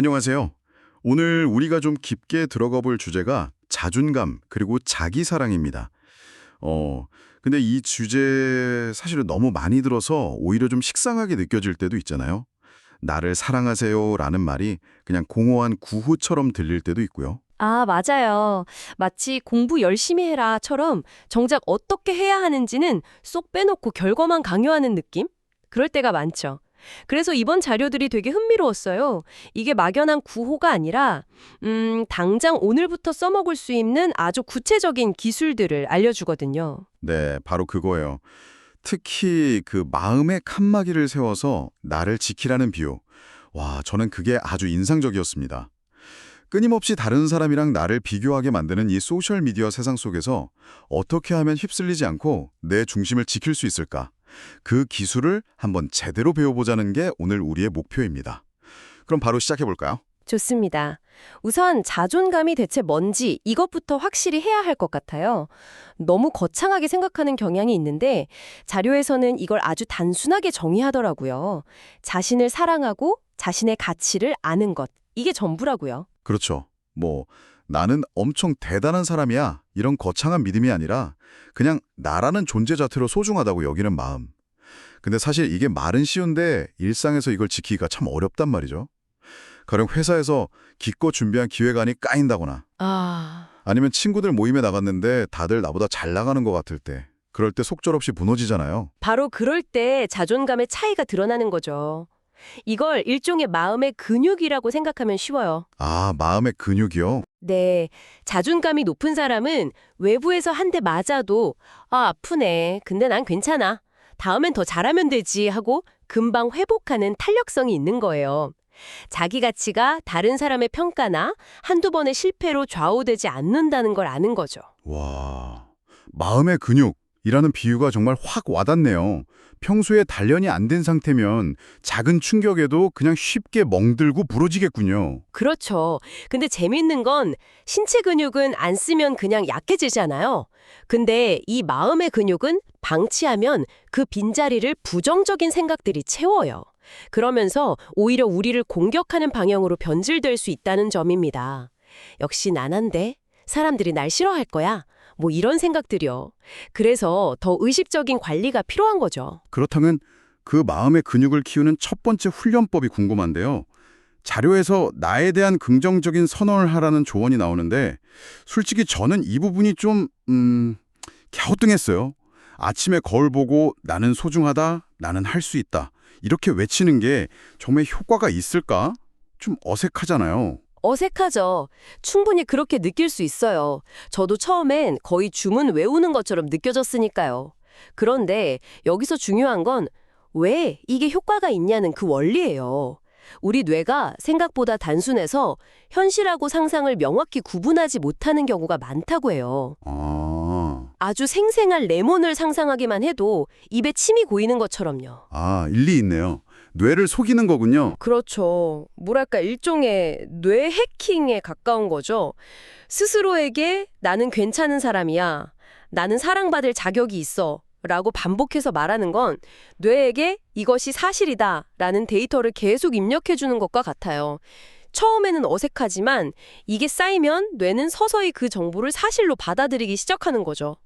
안녕하세요. 오늘 우리가 좀 깊게 들어가 볼 주제가 자존감 그리고 자기 사랑입니다. 어, 근데 이 주제 사실은 너무 많이 들어서 오히려 좀 식상하게 느껴질 때도 있잖아요. 나를 사랑하세요 라는 말이 그냥 공허한 구호처럼 들릴 때도 있고요. 아, 맞아요. 마치 공부 열심히 해라처럼 정작 어떻게 해야 하는지는 쏙 빼놓고 결과만 강요하는 느낌? 그럴 때가 많죠. 그래서 이번 자료들이 되게 흥미로웠어요. 이게 막연한 구호가 아니라, 음, 당장 오늘부터 써먹을 수 있는 아주 구체적인 기술들을 알려주거든요. 네, 바로 그거예요. 특히 그 마음의 칸막이를 세워서 나를 지키라는 비유. 와, 저는 그게 아주 인상적이었습니다. 끊임없이 다른 사람이랑 나를 비교하게 만드는 이 소셜미디어 세상 속에서 어떻게 하면 휩쓸리지 않고 내 중심을 지킬 수 있을까? 그 기술을 한번 제대로 배워보자는 게 오늘 우리의 목표입니다. 그럼 바로 시작해 볼까요? 좋습니다. 우선 자존감이 대체 뭔지 이것부터 확실히 해야 할 것 같아요. 너무 거창하게 생각하는 경향이 있는데 자료에서는 이걸 아주 단순하게 정의하더라고요. 자신을 사랑하고 자신의 가치를 아는 것. 이게 전부라고요. 그렇죠. 뭐 나는 엄청 대단한 사람이야 이런 거창한 믿음이 아니라 그냥 나라는 존재 자체로 소중하다고 여기는 마음. 근데 사실 이게 말은 쉬운데 일상에서 이걸 지키기가 참 어렵단 말이죠. 가령 회사에서 기껏 준비한 기획안이 까인다거나 아, 아니면 친구들 모임에 나갔는데 다들 나보다 잘 나가는 것 같을 때 그럴 때 속절없이 무너지잖아요. 바로 그럴 때 자존감의 차이가 드러나는 거죠. 이걸 일종의 마음의 근육이라고 생각하면 쉬워요. 아 마음의 근육이요? 네, 자존감이 높은 사람은 외부에서 한 대 맞아도 아, 아프네. 근데 난 괜찮아. 다음엔 더 잘하면 되지 하고 금방 회복하는 탄력성이 있는 거예요. 자기 가치가 다른 사람의 평가나 한두 번의 실패로 좌우되지 않는다는 걸 아는 거죠. 와 마음의 근육 이라는 비유가 정말 확 와닿네요. 평소에 단련이 안 된 상태면 작은 충격에도 그냥 쉽게 멍들고 부러지겠군요. 그렇죠. 근데 재밌는 건 신체 근육은 안 쓰면 그냥 약해지잖아요. 근데 이 마음의 근육은 방치하면 그 빈자리를 부정적인 생각들이 채워요. 그러면서 오히려 우리를 공격하는 방향으로 변질될 수 있다는 점입니다. 역시 난한데 사람들이 날 싫어할 거야. 뭐 이런 생각들이요. 그래서 더 의식적인 관리가 필요한 거죠. 그렇다면 그 마음의 근육을 키우는 첫 번째 훈련법이 궁금한데요. 자료에서 나에 대한 긍정적인 선언을 하라는 조언이 나오는데 솔직히 저는 이 부분이 좀 음, 갸우뚱했어요. 아침에 거울 보고 나는 소중하다, 나는 할 수 있다 이렇게 외치는 게 정말 효과가 있을까? 좀 어색하잖아요. 어색하죠. 충분히 그렇게 느낄 수 있어요. 저도 처음엔 거의 주문 외우는 것처럼 느껴졌으니까요. 그런데 여기서 중요한 건 왜 이게 효과가 있냐는 그 원리예요. 우리 뇌가 생각보다 단순해서 현실하고 상상을 명확히 구분하지 못하는 경우가 많다고 해요. 아, 아주 생생한 레몬을 상상하기만 해도 입에 침이 고이는 것처럼요. 아 일리 있네요. 뇌를 속이는 거군요. 그렇죠. 뭐랄까 일종의 뇌 해킹에 가까운 거죠. 스스로에게 나는 괜찮은 사람이야. 나는 사랑받을 자격이 있어. 라고 반복해서 말하는 건 뇌에게 이것이 사실이다 라는 데이터를 계속 입력해 주는 것과 같아요. 처음에는 어색하지만 이게 쌓이면 뇌는 서서히 그 정보를 사실로 받아들이기 시작하는 거죠.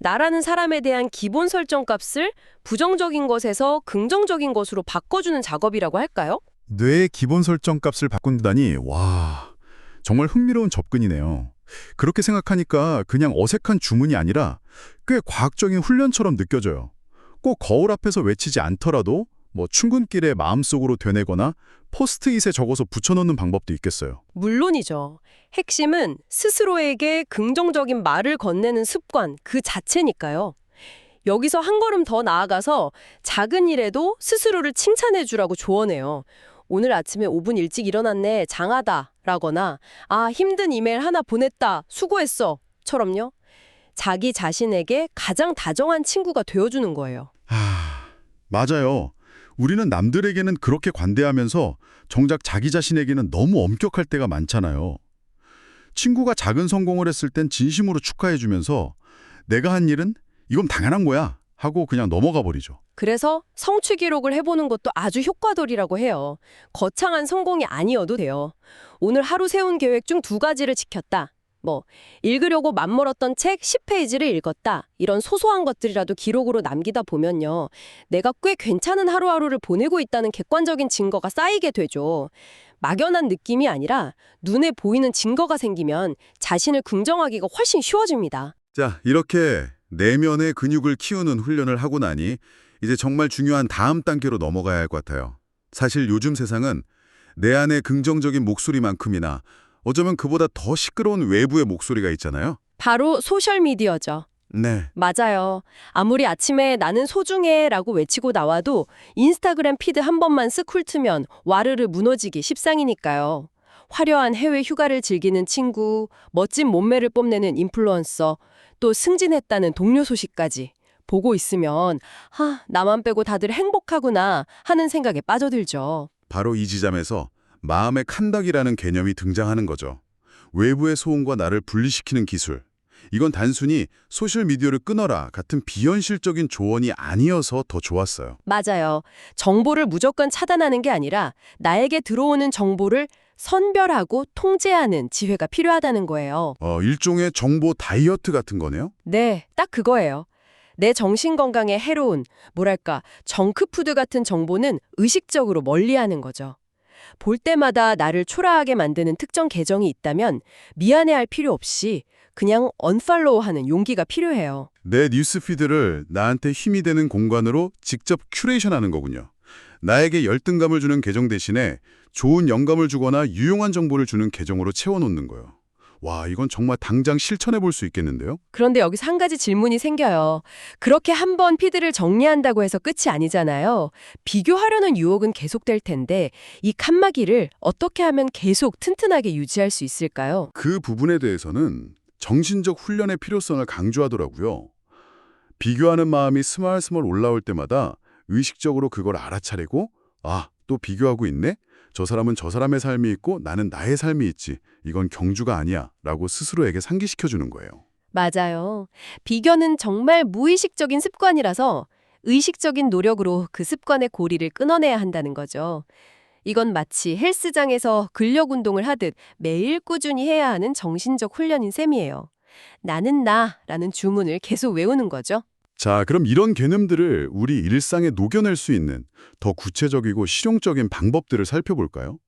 나라는 사람에 대한 기본 설정 값을 부정적인 것에서 긍정적인 것으로 바꿔주는 작업이라고 할까요? 뇌의 기본 설정 값을 바꾼다니 와 정말 흥미로운 접근이네요. 그렇게 생각하니까 그냥 어색한 주문이 아니라 꽤 과학적인 훈련처럼 느껴져요. 꼭 거울 앞에서 외치지 않더라도 뭐 출근길에 마음속으로 되뇌거나 포스트잇에 적어서 붙여놓는 방법도 있겠어요. 물론이죠. 핵심은 스스로에게 긍정적인 말을 건네는 습관 그 자체니까요. 여기서 한 걸음 더 나아가서 작은 일에도 스스로를 칭찬해 주라고 조언해요. 오늘 아침에 5분 일찍 일어났네, 장하다. 라거나, 아, 힘든 이메일 하나 보냈다, 수고했어. 처럼요. 자기 자신에게 가장 다정한 친구가 되어주는 거예요. 아, 맞아요. 우리는 남들에게는 그렇게 관대하면서 정작 자기 자신에게는 너무 엄격할 때가 많잖아요. 친구가 작은 성공을 했을 땐 진심으로 축하해주면서 내가 한 일은 이건 당연한 거야 하고 그냥 넘어가 버리죠. 그래서 성취 기록을 해보는 것도 아주 효과돌이라고 해요. 거창한 성공이 아니어도 돼요. 오늘 하루 세운 계획 중 두 가지를 지켰다. 뭐 읽으려고 맘먹었던 책 10페이지를 읽었다. 이런 소소한 것들이라도 기록으로 남기다 보면요. 내가 꽤 괜찮은 하루하루를 보내고 있다는 객관적인 증거가 쌓이게 되죠. 막연한 느낌이 아니라 눈에 보이는 증거가 생기면 자신을 긍정하기가 훨씬 쉬워집니다. 자, 이렇게 내면의 근육을 키우는 훈련을 하고 나니 이제 정말 중요한 다음 단계로 넘어가야 할 것 같아요. 사실 요즘 세상은 내 안의 긍정적인 목소리만큼이나 어쩌면 그보다 더 시끄러운 외부의 목소리가 있잖아요. 바로 소셜미디어죠. 네. 맞아요. 아무리 아침에 나는 소중해 라고 외치고 나와도 인스타그램 피드 한 번만 쓱 훑으면 와르르 무너지기 십상이니까요. 화려한 해외 휴가를 즐기는 친구, 멋진 몸매를 뽐내는 인플루언서, 또 승진했다는 동료 소식까지 보고 있으면 하, 나만 빼고 다들 행복하구나 하는 생각에 빠져들죠. 바로 이 지점에서 마음의 칸닥이라는 개념이 등장하는 거죠. 외부의 소음과 나를 분리시키는 기술. 이건 단순히 소셜미디어를 끊어라 같은 비현실적인 조언이 아니어서 더 좋았어요. 맞아요. 정보를 무조건 차단하는 게 아니라 나에게 들어오는 정보를 선별하고 통제하는 지혜가 필요하다는 거예요. 어, 일종의 정보 다이어트 같은 거네요. 네, 딱 그거예요. 내 정신 건강에 해로운, 뭐랄까, 정크푸드 같은 정보는 의식적으로 멀리하는 거죠. 볼 때마다 나를 초라하게 만드는 특정 계정이 있다면 미안해할 필요 없이 그냥 언팔로우하는 용기가 필요해요. 내 뉴스피드를 나한테 힘이 되는 공간으로 직접 큐레이션하는 거군요. 나에게 열등감을 주는 계정 대신에 좋은 영감을 주거나 유용한 정보를 주는 계정으로 채워놓는 거예요. 와, 이건 정말 당장 실천해 볼 수 있겠는데요? 그런데 여기서 한 가지 질문이 생겨요. 그렇게 한 번 피드를 정리한다고 해서 끝이 아니잖아요. 비교하려는 유혹은 계속될 텐데 이 칸막이를 어떻게 하면 계속 튼튼하게 유지할 수 있을까요? 그 부분에 대해서는 정신적 훈련의 필요성을 강조하더라고요. 비교하는 마음이 스멀스멀 올라올 때마다 의식적으로 그걸 알아차리고 아, 또 비교하고 있네? 저 사람은 저 사람의 삶이 있고 나는 나의 삶이 있지. 이건 경주가 아니야. 라고 스스로에게 상기시켜주는 거예요. 맞아요. 비교는 정말 무의식적인 습관이라서 의식적인 노력으로 그 습관의 고리를 끊어내야 한다는 거죠. 이건 마치 헬스장에서 근력 운동을 하듯 매일 꾸준히 해야 하는 정신적 훈련인 셈이에요. 나는 나라는 주문을 계속 외우는 거죠. 자, 그럼 이런 개념들을 우리 일상에 녹여낼 수 있는 더 구체적이고 실용적인 방법들을 살펴볼까요?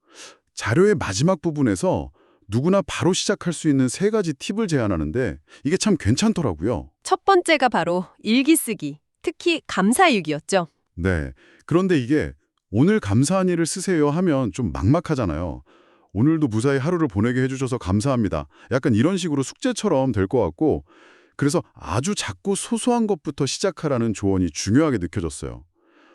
자료의 마지막 부분에서 누구나 바로 시작할 수 있는 세 가지 팁을 제안하는데 이게 참 괜찮더라고요. 첫 번째가 바로 일기 쓰기, 특히 감사일기였죠. 네. 그런데 이게 오늘 감사한 일을 쓰세요 하면 좀 막막하잖아요. 오늘도 무사히 하루를 보내게 해주셔서 감사합니다. 약간 이런 식으로 숙제처럼 될 것 같고 그래서 아주 작고 소소한 것부터 시작하라는 조언이 중요하게 느껴졌어요.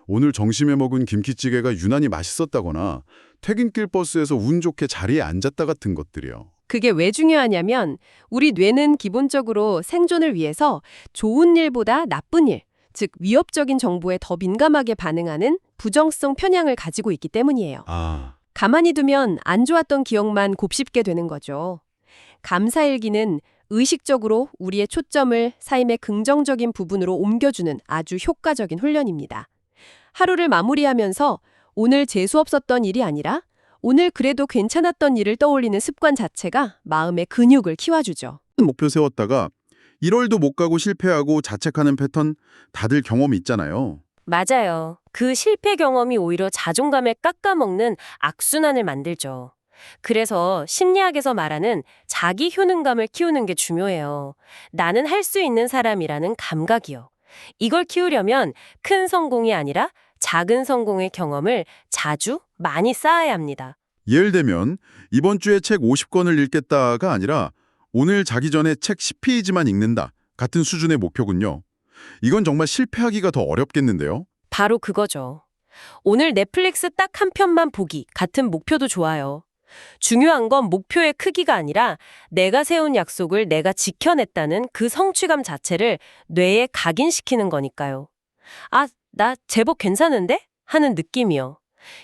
오늘 점심에 먹은 김치찌개가 유난히 맛있었다거나 퇴근길 버스에서 운 좋게 자리에 앉았다 같은 것들이요. 그게 왜 중요하냐면 우리 뇌는 기본적으로 생존을 위해서 좋은 일보다 나쁜 일, 즉 위협적인 정보에 더 민감하게 반응하는 부정성 편향을 가지고 있기 때문이에요. 아, 가만히 두면 안 좋았던 기억만 곱씹게 되는 거죠. 감사일기는 의식적으로 우리의 초점을 삶의 긍정적인 부분으로 옮겨주는 아주 효과적인 훈련입니다. 하루를 마무리하면서 오늘 재수 없었던 일이 아니라 오늘 그래도 괜찮았던 일을 떠올리는 습관 자체가 마음의 근육을 키워주죠. 목표 세웠다가 1월도 못 가고 실패하고 자책하는 패턴 다들 경험 있잖아요. 맞아요. 그 실패 경험이 오히려 자존감을 깎아먹는 악순환을 만들죠. 그래서 심리학에서 말하는 자기 효능감을 키우는 게 중요해요. 나는 할 수 있는 사람이라는 감각이요. 이걸 키우려면 큰 성공이 아니라 작은 성공의 경험을 자주 많이 쌓아야 합니다. 예를 들면 이번 주에 책 50권을 읽겠다가 아니라 오늘 자기 전에 책 10페이지만 읽는다 같은 수준의 목표군요. 이건 정말 실패하기가 더 어렵겠는데요. 바로 그거죠. 오늘 넷플릭스 딱 한 편만 보기 같은 목표도 좋아요. 중요한 건 목표의 크기가 아니라 내가 세운 약속을 내가 지켜냈다는 그 성취감 자체를 뇌에 각인시키는 거니까요. 아, 나 제법 괜찮은데? 하는 느낌이요.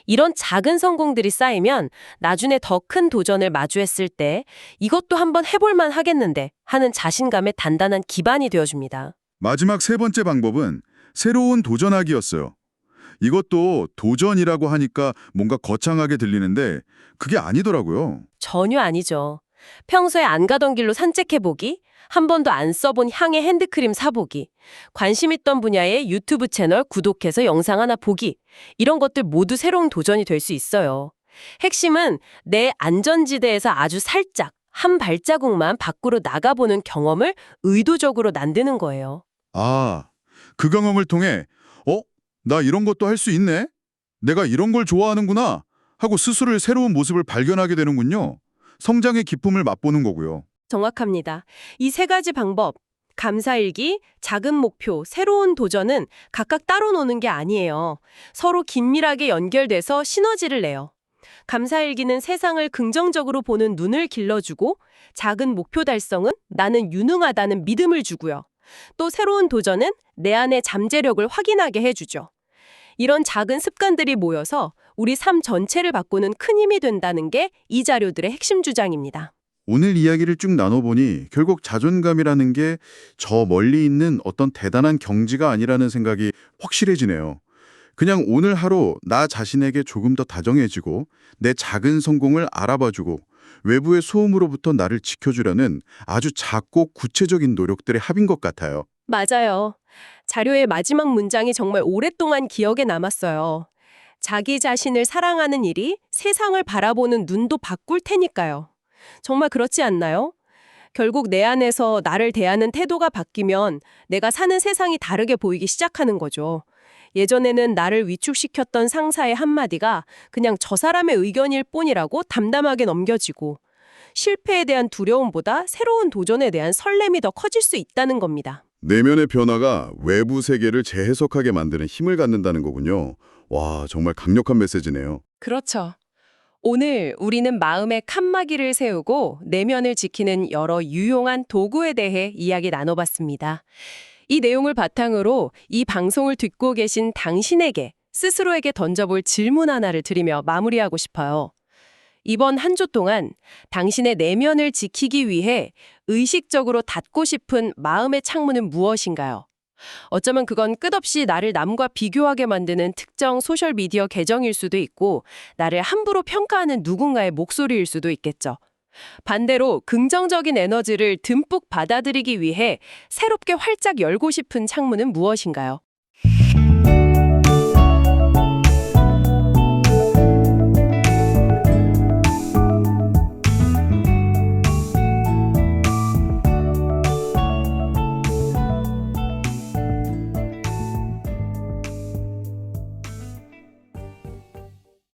이런 작은 성공들이 쌓이면 나중에 더 큰 도전을 마주했을 때 이것도 한번 해볼만 하겠는데 하는 자신감의 단단한 기반이 되어줍니다. 마지막 세 번째 방법은 새로운 도전하기였어요. 이것도 도전이라고 하니까 뭔가 거창하게 들리는데 그게 아니더라고요. 전혀 아니죠. 평소에 안 가던 길로 산책해보기, 한 번도 안 써본 향의 핸드크림 사보기, 관심 있던 분야의 유튜브 채널 구독해서 영상 하나 보기, 이런 것들 모두 새로운 도전이 될 수 있어요. 핵심은 내 안전지대에서 아주 살짝, 한 발자국만 밖으로 나가보는 경험을 의도적으로 만드는 거예요. 아, 그 경험을 통해 어? 나 이런 것도 할 수 있네? 내가 이런 걸 좋아하는구나 하고 스스로의 새로운 모습을 발견하게 되는군요. 성장의 기쁨을 맛보는 거고요. 정확합니다. 이 세 가지 방법, 감사일기, 작은 목표, 새로운 도전은 각각 따로 노는 게 아니에요. 서로 긴밀하게 연결돼서 시너지를 내요. 감사일기는 세상을 긍정적으로 보는 눈을 길러주고, 작은 목표 달성은 나는 유능하다는 믿음을 주고요. 또 새로운 도전은 내 안의 잠재력을 확인하게 해주죠. 이런 작은 습관들이 모여서 우리 삶 전체를 바꾸는 큰 힘이 된다는 게 이 자료들의 핵심 주장입니다. 오늘 이야기를 쭉 나눠보니 결국 자존감이라는 게 저 멀리 있는 어떤 대단한 경지가 아니라는 생각이 확실해지네요. 그냥 오늘 하루 나 자신에게 조금 더 다정해지고 내 작은 성공을 알아봐주고 외부의 소음으로부터 나를 지켜주려는 아주 작고 구체적인 노력들의 합인 것 같아요. 맞아요. 자료의 마지막 문장이 정말 오랫동안 기억에 남았어요. 자기 자신을 사랑하는 일이 세상을 바라보는 눈도 바꿀 테니까요. 정말 그렇지 않나요? 결국 내 안에서 나를 대하는 태도가 바뀌면 내가 사는 세상이 다르게 보이기 시작하는 거죠. 예전에는 나를 위축시켰던 상사의 한마디가 그냥 저 사람의 의견일 뿐이라고 담담하게 넘겨지고 실패에 대한 두려움보다 새로운 도전에 대한 설렘이 더 커질 수 있다는 겁니다. 내면의 변화가 외부 세계를 재해석하게 만드는 힘을 갖는다는 거군요. 와, 정말 강력한 메시지네요. 그렇죠. 오늘 우리는 마음의 칸막이를 세우고 내면을 지키는 여러 유용한 도구에 대해 이야기 나눠봤습니다. 이 내용을 바탕으로 이 방송을 듣고 계신 당신에게 스스로에게 던져볼 질문 하나를 드리며 마무리하고 싶어요. 이번 한 주 동안 당신의 내면을 지키기 위해 의식적으로 닫고 싶은 마음의 창문은 무엇인가요? 어쩌면 그건 끝없이 나를 남과 비교하게 만드는 특정 소셜미디어 계정일 수도 있고 나를 함부로 평가하는 누군가의 목소리일 수도 있겠죠. 반대로 긍정적인 에너지를 듬뿍 받아들이기 위해 새롭게 활짝 열고 싶은 창문은 무엇인가요?